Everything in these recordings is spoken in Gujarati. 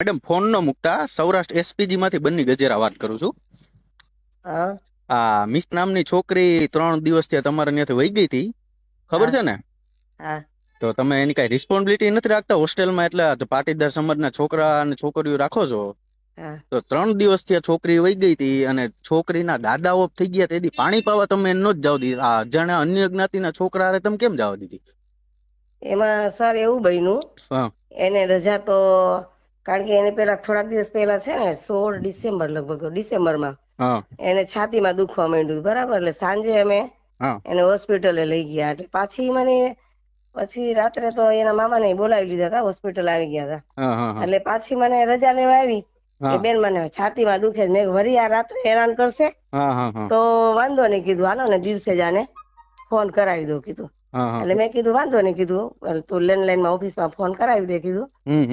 મેડમ ફોન ન મુકતા સૌરાષ્ટ્ર એસપીજી માંથી બન્ની ગજેરા વાત કરું છું. હા. આ મિસ નામની છોકરી ત્રણ દિવસથી તમારા ત્યાંથી વહી ગઈ હતી. ખબર છે ને? તો તમે એની કઈ રિસ્પોન્સિબિલિટી નથી રાખતા હોસ્ટેલમાં એટલે પાટીદાર સમાજના છોકરા અને છોકરીઓ રાખો છો. તો ત્રણ દિવસથી છોકરી વહી ગઈ હતી અને છોકરીના દાદા ઓફ થઈ ગયા તેથી પાણી પાવા તમે ન જ જાવ દીધી આ અજાણ્યા અન્ય જ્ઞાતિના છોકરા હારે તમે કેમ જાવ દીધી? એમાં સર એવું બન્યું એને રજા તો કારણ કે એને પેલા થોડાક દિવસ પહેલા છે ને સોળ ડિસેમ્બર લગભગ ડિસેમ્બરમાં એને છાતીમાં દુખવા માંડ્યું. બરાબર એટલે સાંજે અમે એને હોસ્પિટલે લઈ ગયા. એટલે પાછી મને પછી રાત્રે તો એના મામાને બોલાવી લીધા હતા હોસ્પિટલ આવી ગયા હતા. એટલે પાછી મને રજા લેવા આવી. કે બેન મને છાતીમાં દુખે મેં વરી આ રાત્રે હેરાન કરશે? તો વાંધો નહીં કીધું હાલો ને દિવસે જ આને ફોન કરાવી દો કીધું. એટલે મેં કીધું વાંધો નહીં કીધું. તું તું લેન્ડલાઈનમાં ઓફિસમાં ફોન કરાવી દે કીધું.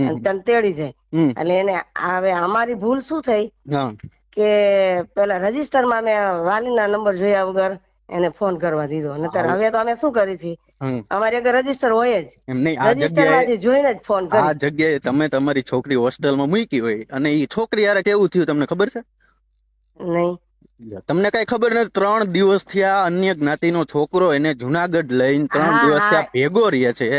અને તને તેડી જાય. એટલે એને હવે અમારી ભૂલ શું થઈ? કે પેલા રજીસ્ટરમાં મેં વાલીના નંબર જોયા વગર એને ફોન કરવા દીધો. નતર. હવે તો અમે શું કરી છીએ? અમારે એક રજિસ્ટર હોય જ. એમ નહીં આ રજિસ્ટર જગ્યાએ જોઈને જ ફોન આ જગ્યાએ તમે તમારી છોકરી હોસ્ટેલમાં મૂકી હોય અને એ છોકરી યાર કેવું થયું તમને ખબર છે? નહીં. તમને કઈ ખબર નથી ત્રણ દિવસ થયા અન્ય જ્ઞાતિનો છોકરો એને જુનાગઢ લઈને ત્રણ દિવસ. ત્યાં ભેગો રહે છે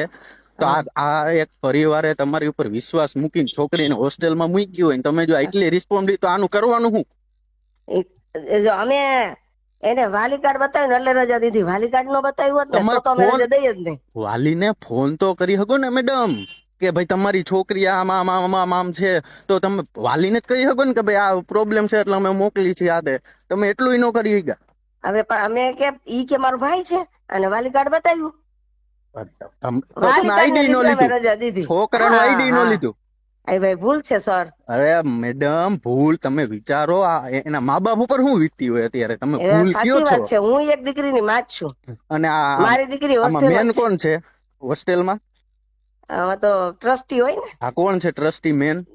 તો આ આ એક પરિવારે તમારી ઉપર વિશ્વાસ મૂકીને છોકરીને હોસ્ટેલમાં મૂકી હોય તમે જો આટલી રિસ્પોન્સિબિલિટી તો આનું કરવાનું શું? જો અમે એને વાલી કાર્ડ બતાવ્યું એટલે રજા દીધી. વાલી કાર્ડ નો બતાવ્યું હોત ને તો અમે રજા દઈએ જ નહીં. વાલીને ફોન તો કરી શકો ને મેડમ. કે ભાઈ તમારી છોકરી આમાં આમાં આમ છે તો તમે વાલીને જ કહી શકો ને કે ભાઈ આ પ્રોબ્લેમ છે એટલે અમે મોકલી છે આ તમે એટલું ન કરી ગયા હવે પણ અમે કે ઈ કે મારો ભાઈ છે અને વાલી કાર્ડ બતાવ્યું. આઈડી નો લીધું. રજા છોકરાનું આઈડી નો લીધું. એ ભાઈ ભૂલ છે સર અરે મેડમ ભૂલ. તમે વિચારો આ એના મા બાપ ઉપર શું વીતતી હોય અત્યારે? તમે ભૂલ કયો છો. હું એક દીકરીની માં છું. અને આ મારી દીકરી મેન. કોણ છે? હોસ્ટેલમાં આમાં તો ટ્રસ્ટી હોય ને? આ કોણ છે ટ્રસ્ટી મેન?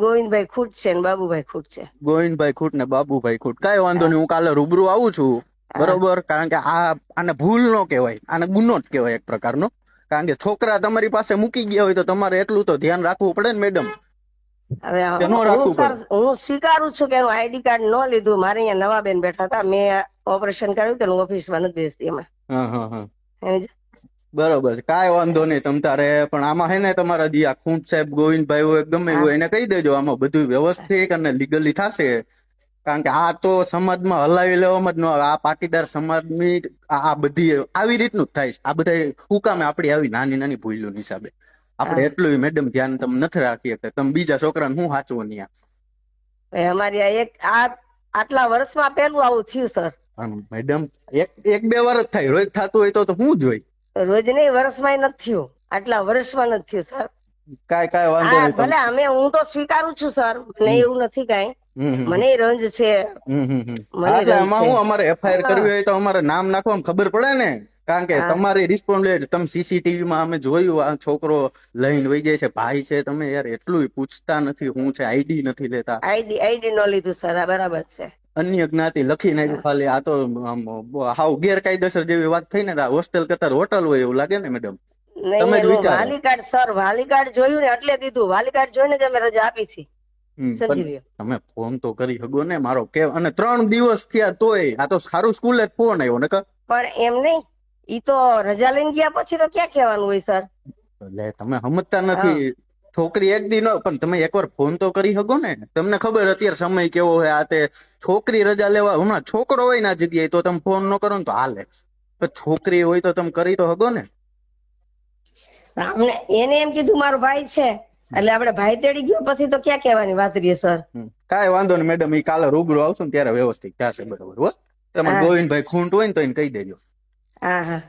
ગોવિંદભાઈ ખૂટ છે ને બાબુભાઈ ખૂટ છે. ગોવિંદભાઈ ખૂટ ને બાબુભાઈ ખૂટ. કઈ વાંધો નહીં હું કાલે રૂબરૂ આવું છું. બરોબર? કારણ કે આ આને ભૂલ નો કહેવાય આને ગુનો જ કહેવાય એક પ્રકારનો. કારણ કે છોકરા તમારી પાસે મૂકી ગયા હોય તો તમારે એટલું તો ધ્યાન રાખવું પડે ને મેડમ. હવે હું સ્વીકારું છું કે એનું આઈડી કાર્ડ ન લીધું મારે અહીંયા નવા બેન બેઠા હતા. મેં ઓપરેશન કર્યું કે હું ઓફિસમાં નથી બેસતી એમાં. હા હા હા. સમજ્યા? બરોબર છે. કાંઈ વાંધો નહીં. તમ તારે પણ આમાં હે ને તમારા જે આ ખૂંટ સાહેબ ગોવિંદભાઈ હોય ગમે હોય એને કહી દેજો આમાં બધું વ્યવસ્થિત અને લીગલી થશે. કારણ કે આ તો સમાજમાં હલાવી લેવામાં જ ન આવે. આ પાટીદાર સમાજની આ બધી આવી રીતનું જ થાય છે. આ બધા શું કામે આપણી આવી નાની નાની ભૂલો હિસાબે. આપણે. એટલું મેડમ ધ્યાન તમે નથી રાખી શકતા. તમે બીજા છોકરાને હું સાચવો નહીં અમારી આ એક આ આટલા વર્ષમાં પહેલું આવું થયું સર. મેડમ એક એક બે વર્ષ થાય. રોજ થતું હોય તો હું શું જોઈ રોજ નહીં વર્ષમાં નથી થયું. આટલા વર્ષમાં નથી થયું સર કાય કાય વાંધો નહીં ભલે અમે હું તો સ્વીકારું છું સર. મને એવું નથી કાંઈ. મને રંજ છે. એટલે એમાં હું અમારે એફઆઈઆર કરવી હોય તો અમારે નામ નાખવામાં ખબર પડે ને? કારણ કે. તમારી રિસ્પોન્સિબિલિટી તમે સીસીટીવી માં અમે જોયું આ છોકરો લઈને વહી જાય છે ભાઈ છે તમે યાર એટલું પૂછતા નથી હું છે આઈડી નથી લેતા. આઈડી આઈડી નો લીધું સર આ બરાબર છે. અન્ય જ્ઞાતિ લખી નાખ્યું ખાલી. આ તો આમ હાવ ગેરકાયદેસર જેવી વાત થઈ ને હોસ્ટેલ કરતા હોટલ હોય એવું લાગે ને મેડમ તમે જ વિચારો. વાલી સર વાલીકાર્ડ જોયું ને એટલે દીધું. વાલીકાર્ડ જોઈને જ અમે રજા આપી છે તમે ફોન તો કરી શકો ને મારો કે અને ત્રણ દિવસ થયા તોય આ તો સારું સ્કૂલે જ ફોન આવ્યો ને પણ એમ નહીં. ઈ તો રજા લઈને ગયા પછી તો ક્યાં કહેવાનું હોય સર એટલે તમે સમજતા નથી. છોકરી એક દી નો પણ તમે એકવાર ફોન તો કરી શકો ને. તમને ખબર અત્યારે સમય કેવો હોય આ તે છોકરી રજા લેવા હમણાં છોકરો હોય ના જગ્યાએ તો તમે ફોન ન કરો ને તો હાલે. છોકરી હોય તો તમે કરી તો શકો ને. અમને એને એમ કીધું મારો ભાઈ છે. એટલે આપણે ભાઈ તેડી ગયો પછી તો ક્યાં કહેવાની વાત રહીએ સર. કાંઈ વાંધો નહીં મેડમ ઈ કાલે રૂબરૂ આવશું ને ત્યારે વ્યવસ્થિત થશે બરોબર હો. તમારે. ગોવિંદભાઈ ખૂંટ હોય ને તો એને કહી દેજો. હા હા.